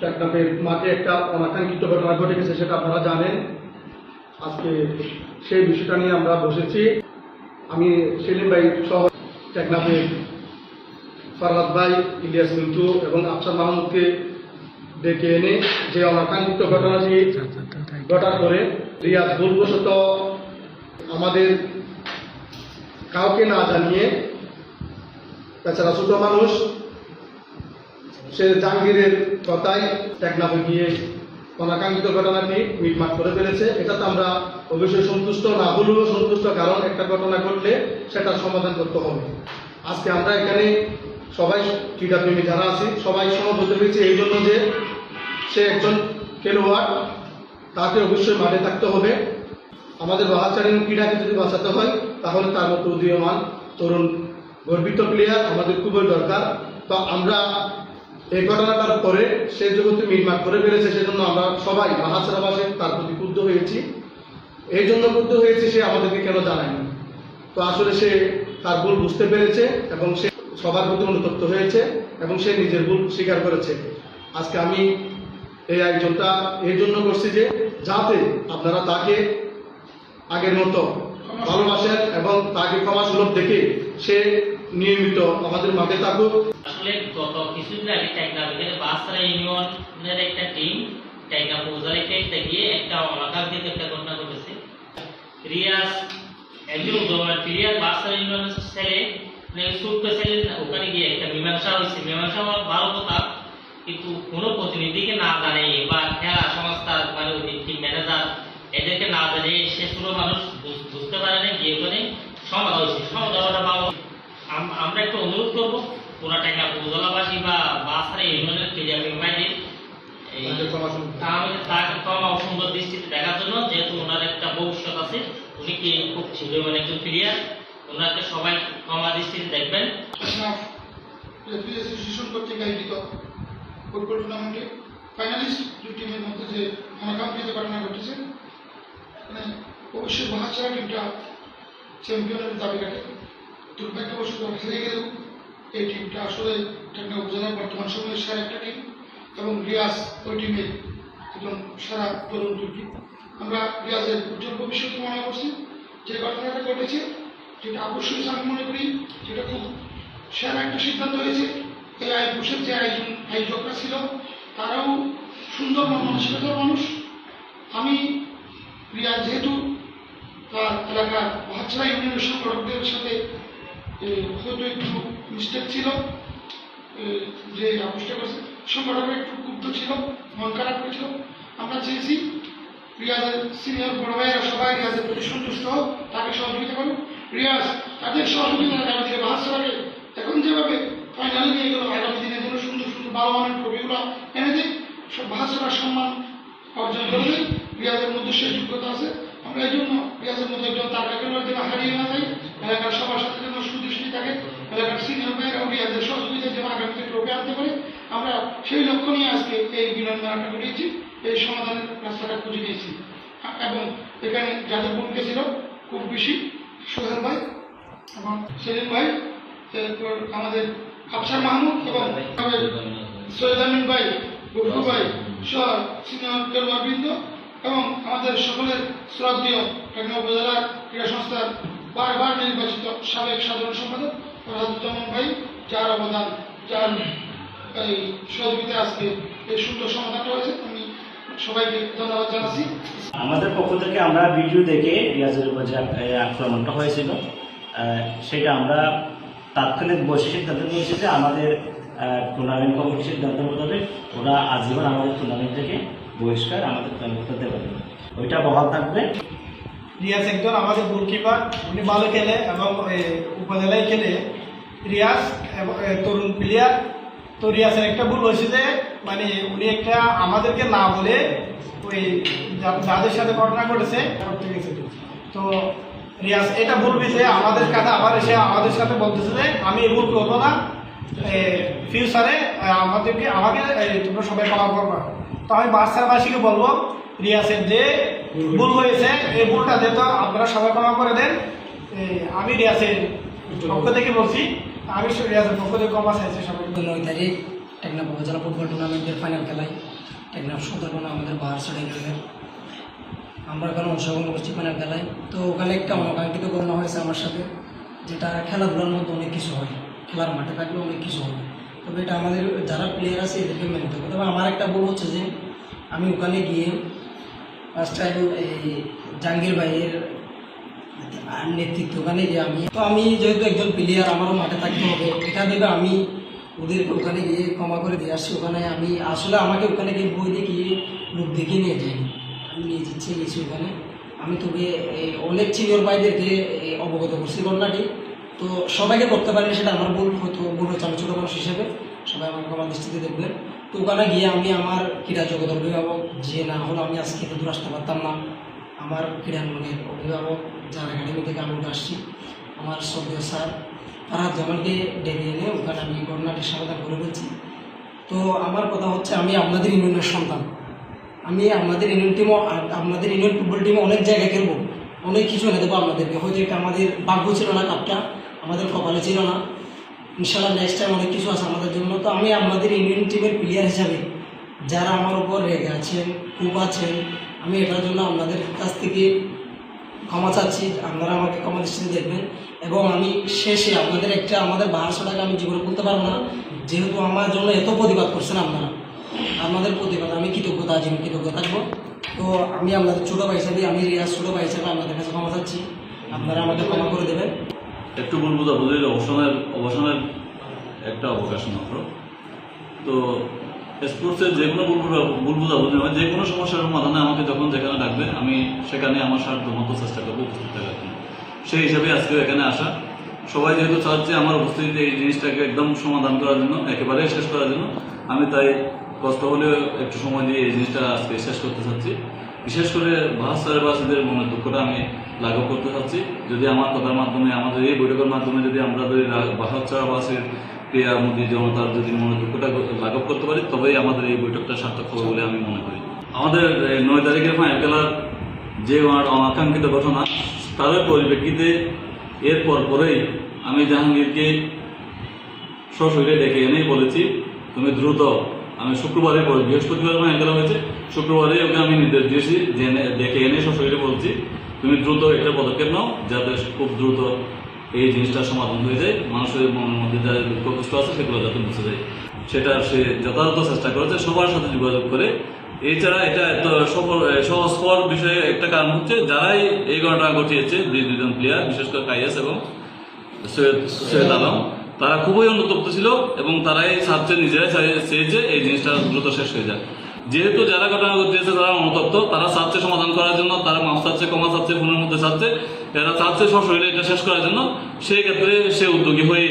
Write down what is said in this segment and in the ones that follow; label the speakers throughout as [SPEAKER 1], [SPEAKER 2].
[SPEAKER 1] টেকনাফের মাঠে একটা অনাকাঙ্ক্ষিত ঘটনা ঘটে গেছে সেটা আপনারা জানেন। আজকে সেই বিষয়টা নিয়ে আমরা বসেছি। আমি সেলিম ভাই সহ টেকনাফের ফরহাদ ভাই, ইলিয়াস মিন্টু এবং আফসার মাহমুদকে ডেকে এনে যে অনাকাঙ্ক্ষিত ঘটনাটি ঘটার পরে রিয়াজ ভুলবশত আমাদের কাউকে না জানিয়ে তাছাড়া ছোট মানুষ সে জাহাঙ্গীরের কথায় টেকনাফে গিয়ে অনাকাঙ্ক্ষিত ঘটনাটি মিটমাট করে ফেলেছে। এটাতে আমরা অবশ্যই সন্তুষ্ট, না হলেও সন্তুষ্ট, কারণ একটা ঘটনা ঘটলে সেটার সমাধান করতে হবে। আজকে আমরা এখানে সবাই ক্রীড়াপ্রেমী যারা আছি, সবাই সমবেত হয়েছে এই জন্য যে সে একজন খেলোয়াড়, তাকে অবশ্যই মাঠে থাকতে হবে। আমাদের বাহাচারী ক্রীড়াকে যদি বাঁচাতে হয়, তাহলে তার মতো উদীয়মান তরুণ, গর্বিত প্লেয়ার আমাদের খুবই দরকার। তো আমরা এই ঘটনাটার পরে সে জগতে মিটমাট করে ফেলেছে, সেজন্য আমরা সবাই বাহাচারাবাসী তার প্রতি ক্ষুব্ধ হয়েছি। এই জন্য ক্ষুব্ধ হয়েছে সে আমাদেরকে কেন জানায়নি? তো আসলে সে তার ভুল বুঝতে পেরেছে এবং সে সবার প্রতি অনুতপ্ত হয়েছে এবং সে নিজের ভুল স্বীকার করেছে। আজকে আমি এই আয়োজনটা এই জন্য করছি যে যাতে আপনারা তাকে আগের মতো ভালোবাসেন এবং তাকে ক্ষমা সুলভ দেখে সে নিয়মিত আমাদের মাঠে থাকুক।
[SPEAKER 2] আসলে গত কিছুদিন আগে টাইগা বাসরা ইউনিয়নের একটা টিম টাইগা পৌজারে খেলতে গিয়ে একটা অনাকাঙ্ক্ষিত একটা ঘটনা ঘটেছে। রিয়াজ, একজন ইউনিয়নের ছেলে মানে ছোট্ট ছেলে, ওখানে গিয়ে একটা মীমাংসা হয়েছে। মীমাংসা ভালো কথা, কিন্তু কোনো প্রতিনিধিকে না জানিয়ে বা খেলা সংস্থা মানে ম্যানেজার এদেরকে না জানিয়ে সে ছোট মানুষ বুঝ- বুঝতে পারে না গিয়ে সমাধা হয়েছে সমাধা হওয়াটা ভালো আম- আমরা একটু অনুরোধ করব পুরা টাকা উপজেলাবাসী বা বাসারে ইউনিয়নের তাহলে তাকে ক্ষমা দৃষ্টিতে দেখার জন্য যেহেতু ওনার একটা ভবিষ্যৎ আছে উনি কি খুব ছিল একজন প্লেয়ার ওনাকে সবাই ক্ষমা দৃষ্টিতে দেখবেন।
[SPEAKER 3] অ্যাসোসিয়েশন কর্তৃক আয়োজিত ফুটবল টুর্নামেন্টে ফাইনালিস্ট দুই টিমের মধ্যে যে অনাকাঙ্ক্ষিত ঘটনা ঘটেছে মানে অবশ্যই মহাচারা টিমটা চ্যাম্পিয়নের দাবি রাখে। দুর্ভাগ্যবশত হেরে গেলেও এই টিমটা আসলে টেকনাফ উপজেলার বর্তমান সময়ের সেরা একটা টিম এবং রিয়াজ ওই টিমের একজন সেরা তরুণ তুর্কি আমরা রিয়াজের উজ্জ্বল ভবিষ্যৎ মনে করছি। যে ঘটনাটা ঘটেছে, যেটা অবশ্যই আমি মনে করি, যেটা খুব সেরা একটা সিদ্ধান্ত হয়েছে। এই আয়োজকের যে আয়োজন, আয়োজকরা ছিল, তারাও সুন্দর মন মানসিকতার মানুষ। আমি রিয়া যেহেতু তার এলাকার বাচ্চারা ইউনিয়নের সংগঠকদের সাথে হয়তো একটু মিস্টেক ছিল যে আপোষটা করেছে সংগঠকের একটু ক্ষুব্ধ ছিল, মন খারাপ করেছিল। আমরা চেয়েছি রিয়াজের সিনিয়র বড় ভাইয়েরা সবাই রিয়াজের প্রতি সন্তুষ্ট হোক, তাকে সহযোগিতা করুন রিয়াজ, তাদের সহযোগিতা আগামী দিনে বাহাসরাকে এখন যেভাবে ফাইনালে নিয়ে গেল আগামী দিনে যেন সুন্দর সুন্দর ভালো মানের ট্রফিগুলো এনে দিই সব বাহাসরার সম্মান অর্জন করবে রিয়াজের মধ্যে সেই যোগ্যতা আছে। আমরা এই জন্য রিয়াজের মধ্যে একজন তারকা খেলোয়াড় যেন হারিয়ে না যাই এলাকার সবার সাথে যেন সুদৃষ্টি থাকে এলাকার সিনিয়র ভাইয়েরাও রিয়াজের সহযোগিতা যেন আগামীতে ট্রফি আনতে পারে আমরা সেই লক্ষ্য নিয়ে আজকে এই বিনয় মেলাটা করিয়েছি এই সমাধানের রাস্তাটা খুঁজে দিয়েছি এবং এখানে যাদের ভূমিকা ছিল খুব বেশি সোহেল ভাই এবং সেলিম ভাই, এরপর আমাদের আফসার মাহমুদ এবং সৈয়দ আমিন ভাই গফু ভাই সহ সিনিয়র খেলোয়াড়বৃন্দ এবং আমাদের সকলের শ্রদ্ধেয় টাকনা উপজেলার ক্রীড়া সংস্থার বারবার নির্বাচিত সাবেক সাধারণ সম্পাদক ফরহাদুজ্জামান ভাই, যার অবদান, যার এই সহযোগিতা আজকে এই সুন্দর সমাধানটা হয়েছে। আমি সবাইকে ধন্যবাদ জানাচ্ছি।
[SPEAKER 4] আমাদের পক্ষ থেকে আমরা ভিডিও দেখে রিয়াজের উপর যে আক্রমণটা হয়েছিল। সেটা আমরা তাৎক্ষণিক বসে সিদ্ধান্ত নিয়েছি যে আমাদের টুর্নামেন্ট কমিটির সিদ্ধান্ত মোতাবেক ওরা আজীবন আমাদের টুর্নামেন্ট থেকে বহিষ্কার আমাদের টুর্নামেন্ট করতে পারবে। ওইটা বহাল থাকবে।
[SPEAKER 5] রিয়াজ একজন আমাদের গোলকিপার উনি ভালো খেলে এবং উপজেলায় খেলে। রিয়াজ এবং, তরুণ প্লেয়ার তো রিয়াজের একটা ভুল হয়েছে যে মানে উনি একটা আমাদেরকে না বলে ওই যাদের সাথে ঘটনা ঘটেছে তো। রিয়াজ এটা ভুল বিষয়ে আমাদের কাছে আবার এসে আমাদের সাথে বলতেছে যে, আমি এই ভুল করব না। ফিউচারে আমাদেরকে, আমাকে তোমরা সবাই ক্ষমা করবা। তো আমি বাচ্চাবাসীকে বলব রিয়াসের যে ভুল হয়েছে, এই ভুলটা যেহেতু আপনারা সবাই ক্ষমা করে দেন। আমি রিয়াসের পক্ষ থেকে বলছি আমি রিয়াসের পক্ষ থেকে ক্ষমা চাইছি সবাই
[SPEAKER 6] নয় তারিখ টেকনাফ উপজেলা ফুটবল টুর্নামেন্টের ফাইনাল খেলায় টেকনাফ সুন্দরবন আমাদের বাহারসাড়া ইউনিয়নের আমরা ওখানে অংশগ্রহণ করছি প্যানেল খেলায়। তো ওখানে একটা অনাকাঙ্ক্ষিত ঘটনা হয়েছে আমার সাথে যেটা খেলাধুলার মধ্যে অনেক কিছু হয় খেলার মাঠে থাকলে অনেক কিছু হবে তবে এটা আমাদের যারা প্লেয়ার আছে এদেরকে মেনে হবে। তবে আমার একটা বল হচ্ছে যে আমি ওখানে গিয়ে ফার্স্ট টাইম এই জাহাঙ্গীর ভাইয়ের আর নেতৃত্ব ওখানে যে আমি, তো আমি যেহেতু একজন প্লেয়ার আমারও মাঠে থাকতে হবে। এটা ভেবে আমি ওদের ওখানে গিয়ে ক্ষমা করে দিয়ে আসছি ওখানে আমি আসলে আমাকে ওখানে গিয়ে বই দেখিয়ে লোক দেখিয়ে নিয়ে যাইনি আমি নিয়ে ইচ্ছে গেছি ওখানে। আমি তোকে অনেক সিনিয়র ভাইদেরকে অবগত করছি ঘটনাটি। তো সবাইকে করতে পারিনি, সেটা আমার ভুল, হয়তো ভুল হচ্ছে আমি ছোটো মানুষ হিসেবে। সবাই আমাকে আমার দৃষ্টিতে দেখবেন তো ওখানে গিয়ে আমি আমার ক্রীড়া জগতের অভিভাবক, যে না হলে আমি আজকে দূর আসতে পারতাম না। আমার ক্রীড়াঙ্গনের অভিভাবক, যার একাডেমি থেকে আমি আসছি আমার শ্রদ্ধেয় স্যার ফারাদ জামালকে ডেকে এনে ওখানে আমি ঘটনাটি সমাধান করে ফেলছি তো আমার কথা হচ্ছে, আমি আপনাদের ইউনিয়নের সন্তান। আমি আপনাদের ইউনিয়ন টিমও আপনাদের ইউনিয়ন ফুটবল টিমও অনেক জায়গায় খেলব। অনেক কিছু এনে দেবো আপনাদেরকে হয়তো এটা আমাদের ভাগ্য ছিল না, কাপটা আমাদের কপালে ছিল না। ইনশাল্লাহ নেক্সট টাইম অনেক কিছু আছে আমাদের জন্য। তো আমি আপনাদের ইউনিয়ন টিমের প্লেয়ার হিসাবে, যারা আমার উপর রেগে আছেন, খুব আছেন আমি এটার জন্য আপনাদের কাছ থেকে ক্ষমা চাচ্ছি, আপনারা আমাকে ক্ষমা দৃষ্টিতে দেখবেন। এবং আমি শেষে আপনাদের একটা আমাদের বারোশো টাকা আমি জীবনে বলতে পারব না। যেহেতু আমার জন্য এত প্রতিবাদ করছেন আপনারা। আপনাদের প্রতিবাদ আমি কৃতজ্ঞতা, আজীবন কৃতজ্ঞ থাকব। তো আমি আপনাদের ছোটো ভাই হিসাবে, আমি রিয়াজ ছোটো ভাই হিসাবে আপনাদের কাছে ক্ষমা চাচ্ছি। আপনারা আমাকে ক্ষমা করে দেবেন।
[SPEAKER 7] একটু ভুল বোঝাবুঝির অবসানের অবসানের একটা অবকাশ মাত্র। তো স্পোর্টসের যে কোনো ভুল ভুল যে কোনো সমস্যার সমাধানে আমাকে যখন যেখানে ডাকবে, আমি সেখানে আমার সাধ্য মতো চেষ্টা করব উপস্থিত থাকার জন্য। সেই হিসাবে আজকেও এখানে আসা। সবাই যেহেতু চাচ্ছে আমার উপস্থিতিতে এই জিনিসটাকে একদম সমাধান করার জন্য একেবারে শেষ করার জন্য, আমি তাই কষ্ট হলেও একটু সময় দিয়ে এই জিনিসটা আজকে শেষ করতে চাচ্ছি। বিশেষ করে ভাষার বাসীদের মনের দুঃখটা আমি লাঘব করতে চাচ্ছি। যদি আমার কথার মাধ্যমে, আমাদের এই বৈঠকের মাধ্যমে যদি আমরা যদি বাসাচ্ছাবাসীর ক্রিয়া মোদী জনতার যদি মনের দুঃখটা লাঘব করতে পারি, তবেই আমাদের এই বৈঠকটা সার্থক হবে বলে আমি মনে করি। আমাদের নয় তারিখের ফাইনাল খেলার যে অনাকাঙ্ক্ষিত ঘটনা তার পরিপ্রেক্ষিতে এর পর পরেই আমি জাহাঙ্গীরকে সশরীরে ডেকে এনেই বলেছি, তুমি দ্রুত, আমি শুক্রবারে পর বৃহস্পতিবার ফাইনাল হয়েছে, শুক্রবারে ওকে আমি নির্দেশ দিয়েছি ডেকে এনে সশরীরে বলছি, তুমি দ্রুত একটা পদক্ষেপ নাও, যাতে খুব দ্রুত এই জিনিসটার সমাধান হয়ে যায়। মানুষের মনের মধ্যে যা দুঃখ কষ্ট আছে সেগুলো যাতে মুছে যায়। সেটা সে যথাযথ চেষ্টা করেছে, সবার সাথে যোগাযোগ করে। এছাড়া এটা এত সফল সহস্পর বিষয়ে একটা কারণ হচ্ছে, যারাই এই ঘটনা ঘটিয়েছে দুই দুজন প্লেয়ার বিশেষ করে কাইয়াস এবং সৈয়দ সৈয়দ আলম, তারা খুবই অনুতপ্ত ছিল এবং তারাই চাচ্ছে নিজেরাই চেয়েছে, এই জিনিসটা দ্রুত শেষ হয়ে যায় যেহেতু যারা ঘটনা ঘটিয়েছে তারা অনুতপ্ত, তারা চাচ্ছে সমাধান করার জন্য, তারা মাফ চাচ্ছে, ক্ষমা চাচ্ছে ফোনের মধ্যে চাচ্ছে এরা চাচ্ছে সশরীরে এটা শেষ করার জন্য, সেই ক্ষেত্রে সে উদ্যোগী হয়ে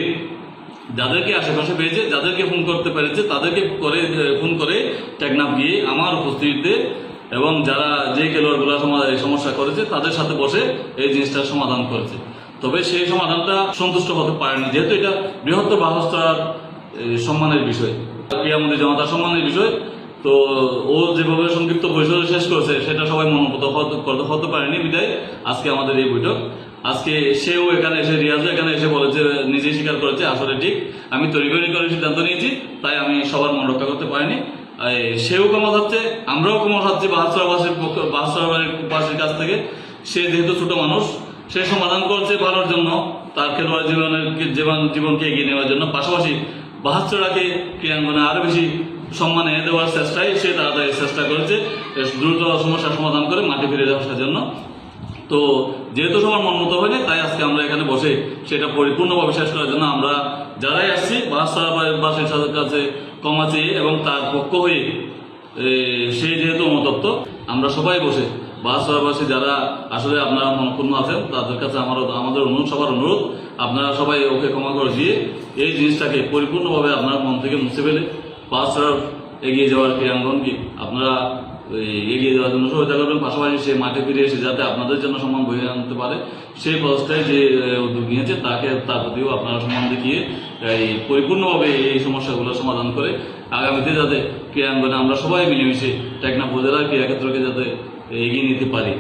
[SPEAKER 7] যাদেরকে আশেপাশে পেয়েছে, যাদেরকে ফোন করতে পেরেছে, তাদেরকে করে ফোন করে টেকনাফ গিয়ে আমার উপস্থিতিতে এবং যারা যে খেলোয়াড়গুলো সমস্যা করেছে, তাদের সাথে বসে এই জিনিসটার সমাধান করেছে। তবে সেই সমাধানটা সন্তুষ্ট হতে পারেনি, যেহেতু এটা বৃহত্তর বাহস্তার সম্মানের বিষয় ক্রিয়ামন্ত্রী জনতার সম্মানের বিষয়। তো ও যেভাবে সংক্ষিপ্ত বৈঠক শেষ করেছে, সেটা সবাই মনোমত হতে- পারেনি, বিদায়। আজকে আমাদের এই বৈঠক। আজকে সেও এখানে এসে, রিয়াজও এখানে এসে বলেছে নিজেই স্বীকার করেছে, আসলে ঠিক। আমি তৈরি করে সিদ্ধান্ত নিয়েছি, তাই আমি সবার মন রক্ষা করতে পারিনি। সেও ক্ষমা চাচ্ছে, আমরাও ক্ষমা চাচ্ছি বাহাত্তরবাসীর পক্ষ বাহাত্তরবাসীর কাছ থেকে। সে যেহেতু ছোট মানুষ, সে সমাধান করছে ভালোর জন্য, তার খেলোয়াড় জীবনের জীবন জীবনকে এগিয়ে নেওয়ার জন্য। পাশাপাশি বাহাত্তরাকে ক্রীড়াঙ্গনে আরও বেশি সম্মান এনে দেওয়ার চেষ্টায় সে তাড়াতাড়ি চেষ্টা করেছে দ্রুত সমস্যার সমাধান করে মাঠে ফিরে আসার জন্য। তো যেহেতু সবার মন মতো হয়নি, তাই আজকে আমরা এখানে বসে সেটা পরিপূর্ণভাবে শেষ করার জন্য আমরা যারাই আসছি বাসের কাছে ক্ষমা এবং তার পক্ষ হয়ে সে যেহেতু অনুতপ্ত, আমরা সবাই বসে, বাসবাসী যারা আসলে আপনারা মনক্ষুণ্ণ আছেন, তাদের কাছে আমার আমাদের অনুরোধ, সবার অনুরোধ, আপনারা সবাই ওকে ক্ষমা করে দিয়ে এই জিনিসটাকে পরিপূর্ণভাবে আপনার মন থেকে মুছে ফেলে। বাস এগিয়ে যাওয়ার ক্রীড়াঙ্গনকে আপনারা এগিয়ে যাওয়ার জন্য সহায়তা করবেন, পাশাপাশি সে মাঠে ফিরে এসে যাতে আপনাদের জন্য সম্মান বয়ে আনতে পারে, সেই প্রচেষ্টায় যে উদ্যোগ নিয়েছে, তাকে, তার প্রতিও আপনারা সম্মান দেখিয়ে এই পরিপূর্ণভাবে এই সমস্যাগুলো সমাধান করে আগামীতে যাতে ক্রীড়াঙ্গনে আমরা সবাই মিলেমিশে টেকনাফ উপজেলার ক্রীড়াক্ষেত্রকে যাতে এগিয়ে নিতে পারি।